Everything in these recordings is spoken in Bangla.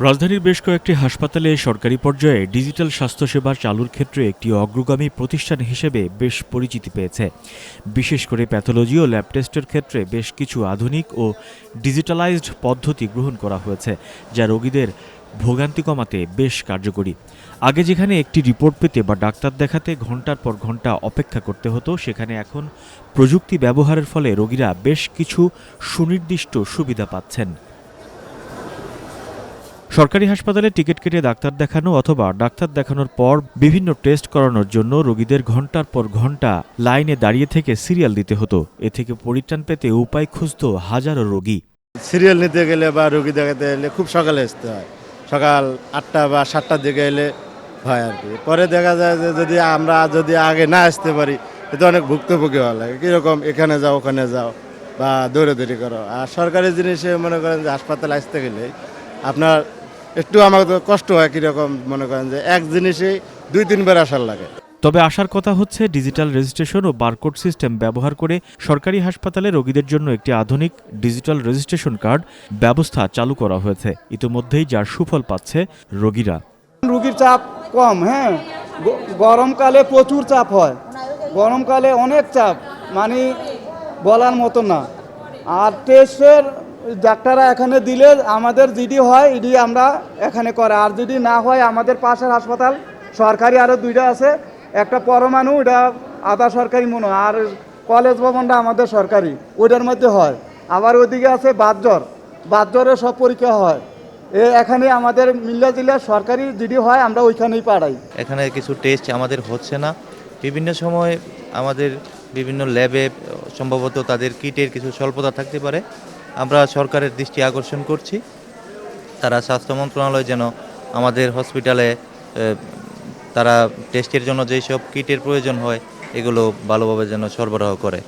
রাজধানীর বেশ কয়েকটি হাসপাতালে সরকারি পর্যায়ে ডিজিটাল স্বাস্থ্যসেবা চালুর ক্ষেত্রে একটি অগ্রগামী প্রতিষ্ঠান হিসেবে বেশ পরিচিতি পেয়েছে। বিশেষ করে প্যাথোলজি ও ল্যাব টেস্টের ক্ষেত্রে বেশ কিছু আধুনিক ও ডিজিটালাইজড পদ্ধতি গ্রহণ করা হয়েছে, যা রোগীদের ভোগান্তি কমাতে বেশ কার্যকরী। আগে যেখানে একটি রিপোর্ট পেতে বা ডাক্তার দেখাতে ঘণ্টার পর ঘণ্টা অপেক্ষা করতে হতো, সেখানে এখন প্রযুক্তি ব্যবহারের ফলে রোগীরা বেশ কিছু সুনির্দিষ্ট সুবিধা পাচ্ছেন। সরকারি হাসপাতালে টিকিট কেটে ডাক্তার দেখানো অথবা ডাক্তার দেখানোর পর বিভিন্ন টেস্ট করানোর জন্য রোগীদের ঘণ্টার পর ঘণ্টা লাইনে দাঁড়িয়ে থেকে সিরিয়াল দিতে হতো। এ থেকে পরিত্রাণ পেতে উপায় খুঁজত হাজারো রোগী। সিরিয়াল নিতে গেলে বা রোগী দেখাতে গেলে খুব সকালে আসতে হয়। সকাল আটটা বা সাতটার দিকে এলে হয় আর কি। পরে দেখা যায় যে যদি আমরা যদি আগে না আসতে পারি এতে অনেক ভুক্তভোগী হওয়া লাগে। কীরকম এখানে যাও, ওখানে যাও বা দৌড়াদৌড়ি করো। আর সরকারি জিনিসে মনে করেন যে হাসপাতালে আসতে গেলে আপনার একটু আমার তো কষ্ট হয় কীরকম মনে করেন যে এক জিনিসেই দুই তিনবার আসার লাগে। তবে আসার কথা হচ্ছে ডিজিটাল রেজিস্ট্রেশন ও বারকোড সিস্টেম ব্যবহার করে সরকারি হাসপাতালে রোগীদের জন্য একটি আধুনিক ডিজিটাল রেজিস্ট্রেশন কার্ড ব্যবস্থা চালু করা হয়েছে। ইতিমধ্যেই যার সুফল পাচ্ছে রোগীরা। রুগীর চাপ কম হ্যাঁ। গরমকালে প্রচুর চাপ হয়। গরমকালে অনেক চাপ মানে বলার মতো না। আর টেস্টের ডাক্তাররা এখানে দিলে আমাদের জিডি হয়, ইডি আমরা এখানে করে আর যদি না হয়, আমাদের পাশের হাসপাতাল সরকারি আরও দুইটা আছে। একটা পরমাণু, ওটা আধা সরকারি মনে আর কলেজ ভবনটা আমাদের সরকারি, ওইটার মধ্যে হয়। আবার ওইদিকে আছে বাদজ্বর। বাদজ্বরে সব পরীক্ষা হয়। এ এখানে আমাদের মিল্লা জেলার সরকারি জিডি হয়, আমরা ওইখানেই পাড়াই। এখানে কিছু টেস্ট আমাদের হচ্ছে না। বিভিন্ন সময় আমাদের বিভিন্ন ল্যাবে সম্ভবত তাদের কিটের কিছু স্বল্পতা থাকতে পারে। আমরা সরকারের দৃষ্টি আকর্ষণ করছি। তারা স্বাস্থ্য মন্ত্রণালয় যেন আমাদের হসপিটালে তারা টেস্টের জন্য যেই সব কিটের প্রয়োজন হয়, এগুলো ভালোভাবে যেন সরবরাহ করে।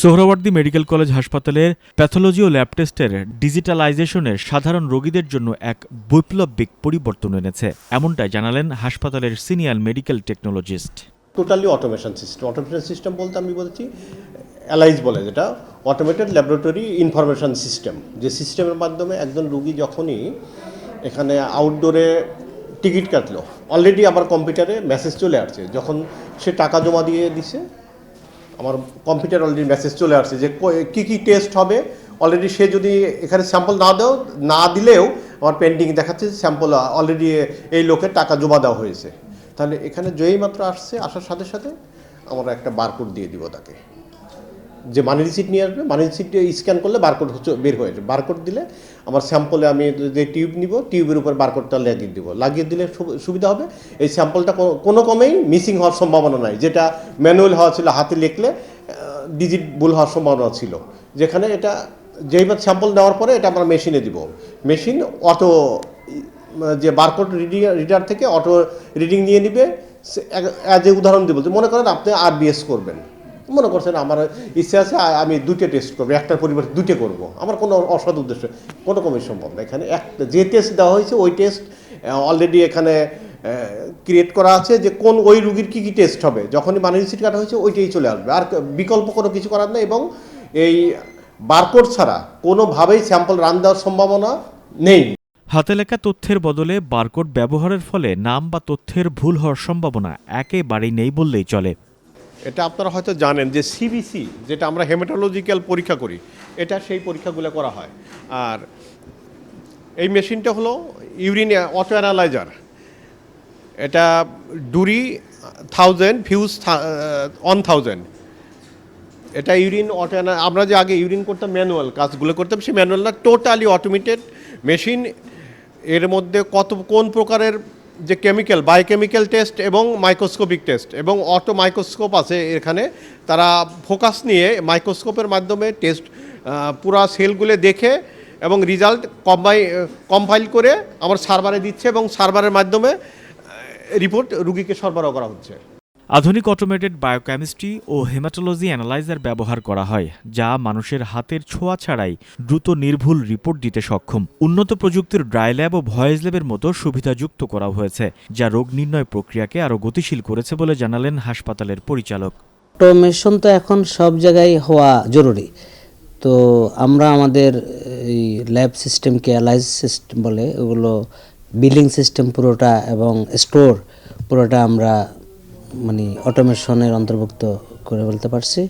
সোহরাওয়ার্দী মেডিকেল কলেজ হাসপাতালের প্যাথোলজি ও ল্যাব টেস্টের ডিজিটালাইজেশনের সাধারণ রোগীদের জন্য এক বৈপ্লবিক পরিবর্তন এনেছে, এমনটাই জানালেন হাসপাতালের senior medical technologist. Totally automation system. Automation system বলতে আমি বলছি অ্যালাইজ বলে যেটা অটোমেটেড ল্যাবরেটরি ইনফরমেশন সিস্টেম যে সিস্টেমের মাধ্যমে একজন রুগী যখনই এখানে আউটডোরে টিকিট কাটলো অলরেডি আমার কম্পিউটারে মেসেজ চলে আসছে, যখন সে টাকা জমা দিয়ে দিছে, আমার কম্পিউটার অলরেডি মেসেজ চলে আসছে যে কী, কি টেস্ট হবে অলরেডি সে যদি এখানে স্যাম্পল না দেও, না দিলেও আমার পেন্ডিং দেখাচ্ছে স্যাম্পল অলরেডি এই লোকের টাকা জমা দেওয়া হয়েছে। তাহলে এখানে যেই মাত্র আসছে, আসার সাথে সাথে আমরা একটা বারকোড দিয়ে দিব তাকে। যে মানি রিসিট নিয়ে আসবে মানি রিসিট স্ক্যান করলে বারকোড হচ্ছে, বের হয়ে যাবে। বারকোড দিলে আমার স্যাম্পলে আমি যে টিউব নিব টিউবের উপর বারকোডটা লাগিয়ে দিব। লাগিয়ে দিলে সুবিধা হবে। এই স্যাম্পলটা কোনো কমেই মিসিং হওয়ার সম্ভাবনা নাই। যেটা ম্যানুয়াল হওয়া ছিল, হাতে লিখলে ডিজিট ভুল হওয়ার সম্ভাবনা ছিল। যেখানে এটা, যেইবার স্যাম্পল দেওয়ার পরে এটা আমরা মেশিনে দিব। মেশিন অটো যে বারকোড রিডিং রিডার থেকে অটো রিডিং নিয়ে নিবে অ্যাজ এ উদাহরণ দিব যে মনে করেন আপনি আরবিএস করবেন। মনে করছেন, আমার ইচ্ছে আছে, আমি দুটো টেস্ট করব, একটার পরিবর্তে দুটো করব। আমার কোনো অসৎ উদ্দেশ্য, কোনো কমই সম্ভব না। এখানে এক, যে টেস্ট দেওয়া হয়েছে, ওই টেস্ট অলরেডি এখানে ক্রিয়েট করা আছে যে কোন ওই রুগীর কী কী টেস্ট হবে। যখনই মানি রিসিট কাটা হয়েছে, ওইটাই চলে আসবে। আর বিকল্প কোনো কিছু করার নেই এবং এই বারকোড ছাড়া কোনোভাবেই স্যাম্পল রান দেওয়ার সম্ভাবনা নেই। হাতে লেখা তথ্যের বদলে বারকোড ব্যবহারের ফলে নাম বা তথ্যের ভুল হওয়ার সম্ভাবনা একেবারেই নেই বললেই চলে। এটা আপনারা হয়তো জানেন যে সিবিসি যেটা আমরা হেমাটোলজিক্যাল পরীক্ষা করি, এটা সেই পরীক্ষাগুলো করা হয়। আর এই মেশিনটা হলো ইউরিন অটো অ্যানালাইজার এটা ডুরি থাউজেন্ড, ফিউজ অন থাউজেন্ড। এটা ইউরিন অটো আমরা যে আগে ইউরিন করতাম ম্যানুয়াল, কাজগুলো করতাম, সেই ম্যানুয়ালটা টোটালি অটোমেটেড মেশিন। এর মধ্যে কত, কোন প্রকারের যে কেমিক্যাল বায়োকেমিক্যাল টেস্ট এবং মাইক্রোস্কোপিক টেস্ট এবং অটো মাইক্রোস্কোপ আছে এখানে, তারা ফোকাস নিয়ে মাইক্রোস্কোপের মাধ্যমে টেস্ট পুরা সেলগুলো দেখে এবং রেজাল্ট কম্বাই কম্পাইল করে আমার সার্ভারে দিচ্ছে এবং সার্ভারের মাধ্যমে রিপোর্ট রুগীকে সরবরাহ করা হচ্ছে। আধুনিক অটোমেটেড বায়োকেমিস্ট্রি ও হেমাটোলজি অ্যানালাইজার ব্যবহার করা হয়, যা মানুষের হাতের ছোঁয়া ছাড়াই দ্রুত নির্ভুল রিপোর্ট দিতে সক্ষম। উন্নত প্রযুক্তির ড্রাই ল্যাব ও ভয়েস ল্যাবের মতো সুবিধাযুক্ত করা হয়েছে, যা রোগ নির্ণয় প্রক্রিয়াকে আরও গতিশীল করেছে বলে জানালেন হাসপাতালের পরিচালক। অটোমেশন তো এখন সব জায়গায় হওয়া জরুরি। তো আমরা আমাদের এই ল্যাব সিস্টেমকে অ্যালাইজ সিস্টেম বলে, ওগুলো বিলিং সিস্টেম পুরোটা এবং স্টোর পুরোটা আমরা মানে অটোমেশনের অন্তর্ভুক্ত করে ফেলতে পারছি।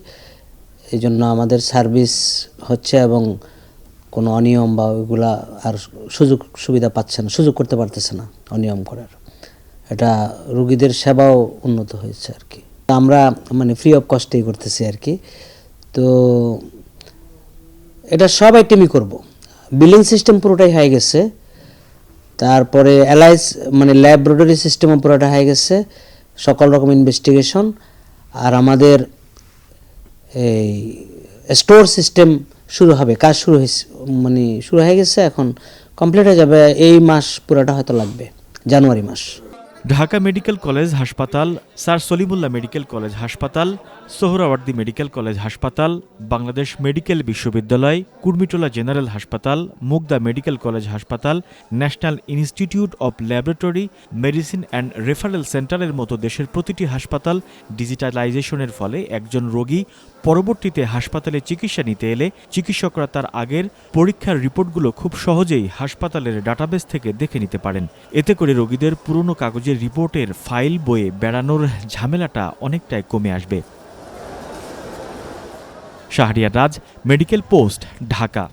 এই জন্য আমাদের সার্ভিস হচ্ছে এবং কোনো অনিয়ম বা ওইগুলা আর সুযোগ সুবিধা পাচ্ছে না, সুযোগ করতে পারতেছে না অনিয়ম করার। এটা রুগীদের সেবাও উন্নত হয়েছে আর কি। আমরা মানে ফ্রি অফ কস্টেই করতেছি আর কি। তো এটা সব আইটেমই করব। বিলিং সিস্টেম পুরোটাই হয়ে গেছে। তারপরে অ্যালাইস মানে ল্যাবরেটরি সিস্টেমও পুরোটা হয়ে গেছে। সকল রকম ইনভেস্টিগেশন আর আমাদের এই স্টোর সিস্টেম শুরু হবে, কাজ শুরু হয়েছে মানে শুরু হয়ে গেছে এখন কমপ্লিট হয়ে যাবে এই মাস পুরোটা হয়তো লাগবে, জানুয়ারি মাস। ঢাকা মেডিকেল কলেজ হাসপাতাল স্যার সলিমুল্লাহ মেডিকেল কলেজ হাসপাতাল, সোহরাওয়ার্দী মেডিকেল কলেজ হাসপাতাল, বাংলাদেশ মেডিকেল বিশ্ববিদ্যালয়, কুর্মিটোলা জেনারেল হাসপাতাল, মুগদা মেডিকেল কলেজ হাসপাতাল, national institute of laboratory medicine and referral সেন্টারের মতো দেশের প্রতিটি হাসপাতাল ডিজিটালাইজেশনের ফলে একজন রোগী পরবর্তীতে হাসপাতালে চিকিৎসা নিতে এলে চিকিৎসকরা তার আগের পরীক্ষার রিপোর্টগুলো খুব সহজেই হাসপাতালের ডাটাবেস থেকে দেখে নিতে পারেন। এতে করে রোগীদের পুরনো কাগজের রিপোর্টের ফাইল বয়ে বেড়ানোর ঝামেলাটা অনেকটাই কমে আসবে। Shahriar Raj medical post Dhaka.